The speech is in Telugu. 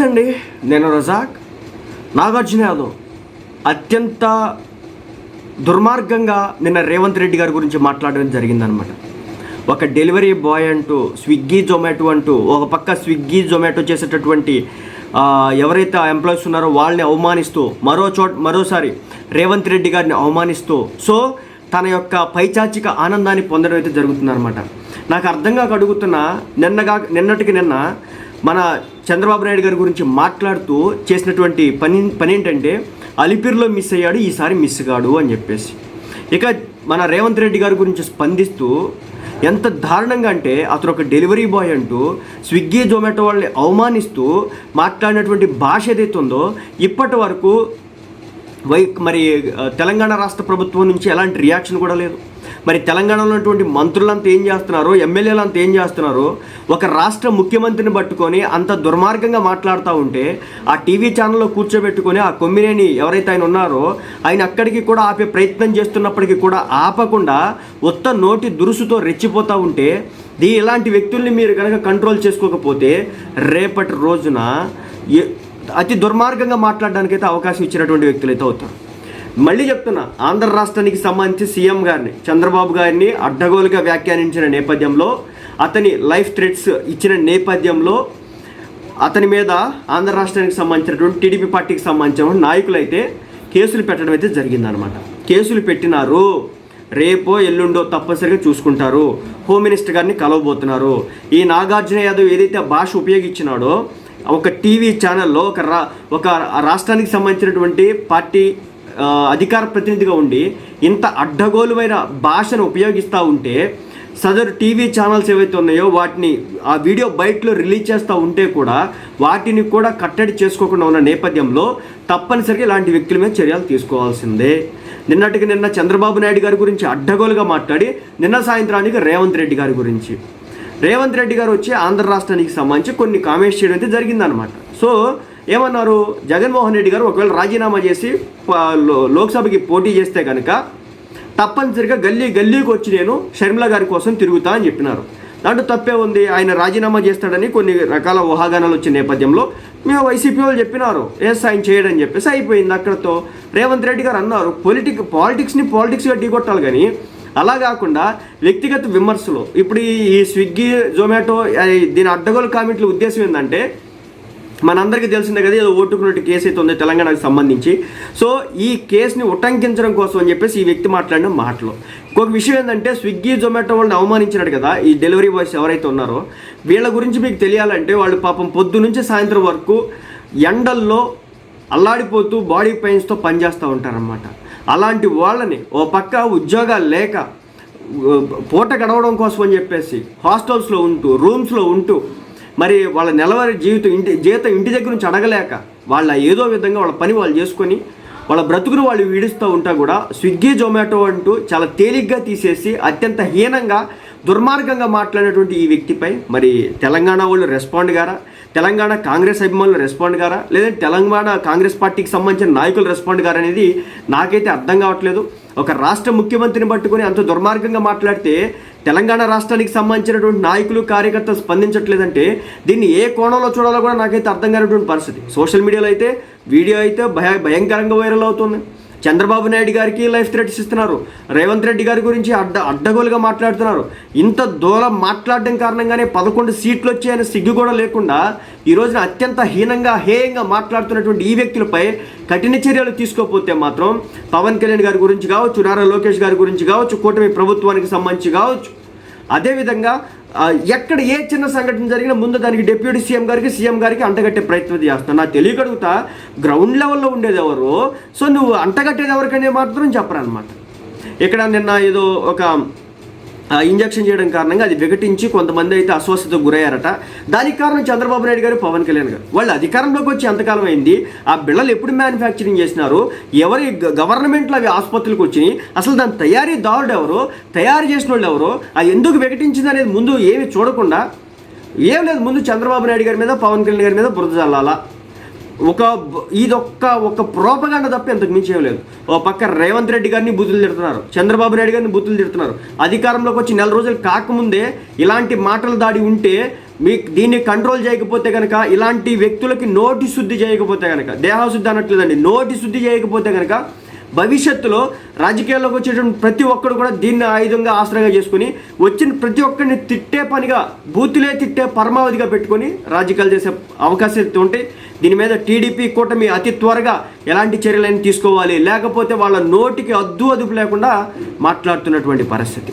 నమస్తే అండి నేను రజాక్ నాగార్జున యాదవ్. అత్యంత దుర్మార్గంగా నిన్న రేవంత్ రెడ్డి గారి గురించి మాట్లాడడం జరిగిందనమాట ఒక డెలివరీ బాయ్ అంటూ స్విగ్గీ జొమాటో అంటూ ఒక పక్క స్విగ్గీ జొమాటో చేసేటటువంటి ఎవరైతే ఆ ఎంప్లాయీస్ ఉన్నారో వాళ్ళని అవమానిస్తూ మరో చోట మరోసారి రేవంత్ రెడ్డి గారిని అవమానిస్తూ సో తన యొక్క పైచాచిక ఆనందాన్ని పొందడం అయితే జరుగుతుందన్నమాట. నాకు అర్థం కాక అడుగుతున్నా నిన్నగా నిన్నటికి నిన్న మన చంద్రబాబు నాయుడు గారి గురించి మాట్లాడుతూ చేసినటువంటి పని పని ఏంటంటే అలిపిరిలో మిస్ అయ్యాడు ఈసారి మిస్ కాడు అని చెప్పేసి. ఇక మన రేవంత్ రెడ్డి గారి గురించి స్పందిస్తూ ఎంత దారుణంగా అంటే అతను ఒక డెలివరీ బాయ్ అంటూ స్విగ్గీ జొమాటో వాళ్ళని అవమానిస్తూ మాట్లాడినటువంటి భాష ఏదైతే ఉందో ఇప్పటి వరకు వై మరి తెలంగాణ రాష్ట్ర ప్రభుత్వం నుంచి ఎలాంటి రియాక్షన్ కూడా లేదు. మరి తెలంగాణలో ఉన్నటువంటి మంత్రులంతా ఏం చేస్తున్నారు ఎమ్మెల్యేలు అంతా ఏం చేస్తున్నారు ఒక రాష్ట్ర ముఖ్యమంత్రిని పట్టుకొని అంత దుర్మార్గంగా మాట్లాడుతూ ఉంటే ఆ టీవీ ఛానల్లో కూర్చోబెట్టుకొని ఆ కొమ్మినేని ఎవరైతే ఆయన ఉన్నారో ఆయన అక్కడికి కూడా ఆపే ప్రయత్నం చేస్తున్నప్పటికీ కూడా ఆపకుండా ఉత్త నోటి దురుసుతో రెచ్చిపోతూ ఉంటే దీ ఇలాంటి వ్యక్తుల్ని మీరు కనుక కంట్రోల్ చేసుకోకపోతే రేపటి రోజున ఏ- అతి దుర్మార్గంగా మాట్లాడడానికైతే అవకాశం ఇచ్చినటువంటి వ్యక్తులు అయితే అవుతారు. మళ్ళీ చెప్తున్నా ఆంధ్ర రాష్ట్రానికి సంబంధించి సీఎం గారిని చంద్రబాబు గారిని అడ్డగోలుగా వ్యాఖ్యానించిన నేపథ్యంలో అతని లైఫ్ థ్రెట్స్ ఇచ్చిన నేపథ్యంలో అతని మీద ఆంధ్ర రాష్ట్రానికి సంబంధించినటువంటి టీడీపీ పార్టీకి సంబంధించిన నాయకులు అయితే కేసులు పెట్టడం అయితే జరిగిందనమాట కేసులు పెట్టినారు. రేపో ఎల్లుండో తప్పనిసరిగా చూసుకుంటారు. హోమ్ మినిస్టర్ గారిని కలవబోతున్నారు. ఈ నాగార్జున యాదవ్ ఏదైతే భాష ఉపయోగించినాడో ఒక టీవీ ఛానల్లో ఒక రా ఒక రాష్ట్రానికి సంబంధించినటువంటి పార్టీ అధికార ప్రతినిధిగా ఉండి ఇంత అడ్డగోలుమైన భాషను ఉపయోగిస్తూ ఉంటే సదరు టీవీ ఛానల్స్ ఏవైతే ఉన్నాయో వాటిని ఆ వీడియో బయటలో రిలీజ్ చేస్తూ ఉంటే కూడా వాటిని కూడా కట్టడి చేసుకోకుండా ఉన్న నేపథ్యంలో తప్పనిసరిగా ఇలాంటి వ్యక్తుల మీద చర్యలు తీసుకోవాల్సిందే. నిన్నటికి నిన్న చంద్రబాబు నాయుడు గారి గురించి అడ్డగోలుగా మాట్లాడి నిన్న సాయంత్రానికి రేవంత్ రెడ్డి గారి గురించి. రేవంత్ రెడ్డి గారు వచ్చి ఆంధ్ర రాష్ట్రానికి సంబంధించి కొన్ని కామెంట్స్ చేయడం అయితే జరిగిందనమాట సో ఏమన్నారు? జగన్మోహన్ రెడ్డి గారు ఒకవేళ రాజీనామా చేసి లోక్సభకి పోటీ చేస్తే కనుక తప్పనిసరిగా గల్లీ గల్లీకి వచ్చి నేను షర్మిల గారి కోసం తిరుగుతా అని చెప్పినారు. దాంట్లో తప్పే ఉంది. ఆయన రాజీనామా చేస్తాడని కొన్ని రకాల ఊహాగానాలు వచ్చిన నేపథ్యంలో మేము వైసీపీ వాళ్ళు చెప్పినారు. ఎస్ ఆయన చేయడని చెప్పేసి అయిపోయింది అక్కడతో. రేవంత్ రెడ్డి గారు అన్నారు పొలిటిక్ పాలిటిక్స్ని పాలిటిక్స్గా ఢీకొట్టాలి కానీ అలా కాకుండా వ్యక్తిగత విమర్శలు. ఇప్పుడు ఈ- స్విగ్గీ జొమాటో దీని అడ్డగోలు కామెంట్ల ఉద్దేశం ఏంటంటే మనందరికీ తెలిసిందే కదా ఏదో ఓటుకున్నట్టు కేసు అయితే ఉంది తెలంగాణకు సంబంధించి. సో ఈ కేసుని ఉటంకించడం కోసం అని చెప్పేసి ఈ వ్యక్తి మాట్లాడిన మాటలు. ఇంకొక విషయం ఏంటంటే స్విగ్గీ జొమాటో వాళ్ళని అవమానించినాడు కదా ఈ డెలివరీ బాయ్స్ ఎవరైతే ఉన్నారో వీళ్ళ గురించి మీకు తెలియాలంటే వాళ్ళు పాపం పొద్దు నుంచి సాయంత్రం వరకు ఎండల్లో అల్లాడిపోతూ బాడీ పెయిన్స్తో పనిచేస్తూ ఉంటారనమాట అలాంటి వాళ్ళని ఓ పక్క ఉద్యోగాలు లేక పూట గడవడం కోసం అని చెప్పేసి హాస్టల్స్లో ఉంటూ రూమ్స్లో ఉంటూ మరి వాళ్ళ నెలవారీ జీవితం ఇంటి జీతం ఇంటి దగ్గర నుంచి అడగలేక వాళ్ళ ఏదో విధంగా వాళ్ళ పని వాళ్ళు చేసుకొని వాళ్ళ బ్రతుకును వాళ్ళు వీడిస్తూ ఉంటా కూడా స్విగ్గీ జొమాటో అంటూ చాలా తేలిగ్గా తీసేసి అత్యంత హీనంగా దుర్మార్గంగా మాట్లాడినటువంటి ఈ వ్యక్తిపై మరి తెలంగాణ వాళ్ళు రెస్పాండ్ గారా? తెలంగాణ కాంగ్రెస్ అభిమానులు రెస్పాండ్ గారా? లేదంటే తెలంగాణ కాంగ్రెస్ పార్టీకి సంబంధించిన నాయకులు రెస్పాండ్ గారా అనేది నాకైతే అర్థం కావట్లేదు. ఒక రాష్ట్ర ముఖ్యమంత్రిని పట్టుకొని అంత దుర్మార్గంగా మాట్లాడితే తెలంగాణ రాష్ట్రానికి సంబంధించినటువంటి నాయకులు కార్యకర్తలు స్పందించట్లేదంటే దీన్ని ఏ కోణంలో చూడాలో కూడా నాకైతే అర్థం కానటువంటి పరిస్థితి. సోషల్ మీడియాలో అయితే వీడియో అయితే భయ భయంకరంగా వైరల్ అవుతుంది. చంద్రబాబు నాయుడు గారికి లైఫ్ థ్రెట్స్ ఇస్తున్నారు. రేవంత్ రెడ్డి గారి గురించి అడ్డ అడ్డగోలుగా మాట్లాడుతున్నారు. ఇంత దూరం మాట్లాడడం కారణంగానే పదకొండు సీట్లు వచ్చాయని సిగ్గు కూడా లేకుండా ఈ రోజున అత్యంత హీనంగా హేయంగా మాట్లాడుతున్నటువంటి ఈ వ్యక్తులపై కఠిన చర్యలు తీసుకోకపోతే మాత్రం పవన్ కళ్యాణ్ గారి గురించి కావచ్చు నారా లోకేష్ గారి గురించి కావచ్చు కూటమి ప్రభుత్వానికి సంబంధించి కావచ్చు అదేవిధంగా ఎక్కడ ఏ చిన్న సంఘటన జరిగినా ముందు దానికి డిప్యూటీ సీఎం గారికి సీఎం గారికి అంటగట్టే ప్రయత్నం చేస్తాను నా తెలియకడుగుతా గ్రౌండ్ లెవెల్లో ఉండేది ఎవరు? సో నువ్వు అంటగట్టేది ఎవరికనే మాత్రం చెప్పరనమాట ఇక్కడ నిన్న ఏదో ఒక ఇంజెక్షన్ చేయడం కారణంగా అది విఘటించి కొంతమంది అయితే అస్వస్థతకు గురయ్యారట. దానికి కారణం చంద్రబాబు నాయుడు గారు పవన్ కళ్యాణ్ గారు. వాళ్ళు అధికారంలోకి వచ్చి ఎంతకాలం అయింది? ఆ బిళ్ళలు ఎప్పుడు మ్యానుఫ్యాక్చరింగ్ చేసినారు? ఎవరి గ- గవర్నమెంట్లో అవి ఆసుపత్రులకు వచ్చినాయి? అసలు దాని తయారీదారుడు ఎవరు? తయారు చేసిన వాళ్ళు ఎవరు? అది ఎందుకు విఘటించింది అనేది ముందు ఏమి చూడకుండా ఏం లేదు ముందు చంద్రబాబు నాయుడు గారి మీద పవన్ కళ్యాణ్ గారి మీద బురద చల్లాలా. ఒక ఇదొక్క ఒక ప్రోపగాండ తప్ప ఇంతకు మించి ఏం లేదు. ఓ పక్క రేవంత్ రెడ్డి గారిని బుద్ధులు తిడుతున్నారు. చంద్రబాబు నాయుడు గారిని బుద్ధులు తిడుతున్నారు. అధికారంలోకి వచ్చి నెల రోజులు కాకముందే ఇలాంటి మాటల దాడి ఉంటే మీ దీన్ని కంట్రోల్ చేయకపోతే కనుక ఇలాంటి వ్యక్తులకి నోటి శుద్ధి చేయకపోతే కనుక దేహశుద్ధి అనట్లేదండి నోటి శుద్ధి చేయకపోతే కనుక భవిష్యత్తులో రాజకీయాల్లోకి వచ్చేటువంటి ప్రతి ఒక్కరు కూడా దీన్ని ఆయుధంగా ఆశ్రయంగా చేసుకుని వచ్చిన ప్రతి ఒక్కరిని తిట్టే పనిగా బూతులే తిట్టే పరమావధిగా పెట్టుకొని రాజకీయాలు చేసే అవకాశాలు ఉంటాయి. దీని మీద టీడీపీ కూటమి అతి త్వరగా ఎలాంటి చర్యలైనా తీసుకోవాలి. లేకపోతే వాళ్ళ నోటికి అద్దు అదుపు లేకుండా మాట్లాడుతున్నటువంటి పరిస్థితి.